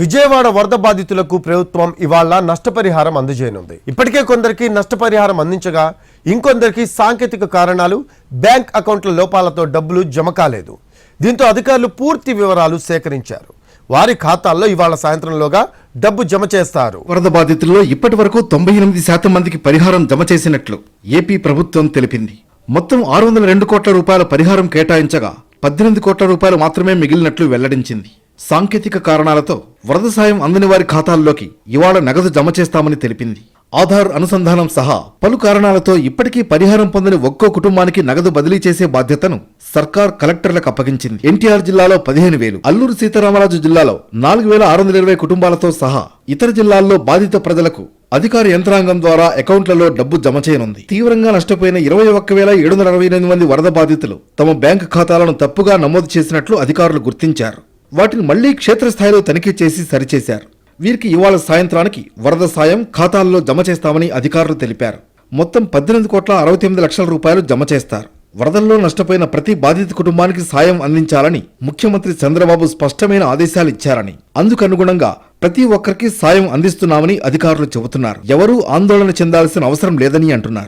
విజయవాడ వరద బాధితులకు ప్రభుత్వం ఇవాళ నష్టపరిహారం అందజేయనుంది. ఇప్పటికే కొందరికి నష్టపరిహారం అందించగా ఇంకొందరికి సాంకేతిక కారణాలు బ్యాంక్ అకౌంట్ల లోపాలతో డబ్బులు జమ కాలేదు. దీంతో అధికారులు పూర్తి వివరాలు సేకరించారు. వారి ఖాతాల్లో ఇవాళ సాయంత్రంలోగా డబ్బు జమ చేస్తారు. వరద బాధితుల్లో ఇప్పటి వరకు తొంభై ఎనిమిది శాతం మందికి పరిహారం జమ చేసినట్లు ఏపీ ప్రభుత్వం తెలిపింది. మొత్తం ఆరు వందల రెండు కోట్ల రూపాయల పరిహారం కేటాయించగా పద్దెనిమిది కోట్ల రూపాయలు మాత్రమే మిగిలినట్లు వెల్లడించింది. సాంకేతిక కారణాలతో వరద సాయం అందని వారి ఖాతాల్లోకి ఇవాళ నగదు జమ చేస్తామని తెలిపింది. ఆధార్ అనుసంధానం సహా పలు కారణాలతో ఇప్పటికీ పరిహారం పొందని ఒక్కో కుటుంబానికి నగదు బదిలీ చేసే బాధ్యతను సర్కార్ కలెక్టర్లకు అప్పగించింది. ఎన్టీఆర్ జిల్లాలో పదిహేను వేలు అల్లూరు సీతారామరాజు జిల్లాలో నాలుగు వేల ఆరు వందల ఇరవై కుటుంబాలతో సహా ఇతర జిల్లాల్లో బాధిత ప్రజలకు అధికార యంత్రాంగం ద్వారా అకౌంట్లలో డబ్బు జమ చేయనుంది. తీవ్రంగా నష్టపోయిన ఇరవై ఒక్క వేల ఏడు వందల అరవై ఎనిమిది మంది వరద బాధితులు తమ బ్యాంకు ఖాతాలను తప్పుగా నమోదు చేసినట్లు అధికారులు గుర్తించారు. వాటిని మళ్ళీ క్షేత్రస్థాయిలో తనిఖీ చేసి సరిచేశారు. వీరికి ఇవాళ సాయంత్రానికి వరద సాయం ఖాతాల్లో జమ చేస్తామని అధికారులు తెలిపారు. మొత్తం పద్దెనిమిది కోట్ల అరవై తొమ్మిది లక్షల రూపాయలు జమ చేస్తారు. వరదల్లో నష్టపోయిన ప్రతి బాధిత కుటుంబానికి సాయం అందించాలని ముఖ్యమంత్రి చంద్రబాబు స్పష్టమైన ఆదేశాలు ఇచ్చారని అందుకనుగుణంగా ప్రతి ఒక్కరికి సాయం అందిస్తున్నామని అధికారులు చెబుతున్నారు. ఎవరూ ఆందోళన చెందాల్సిన అవసరం లేదని అంటున్నారు.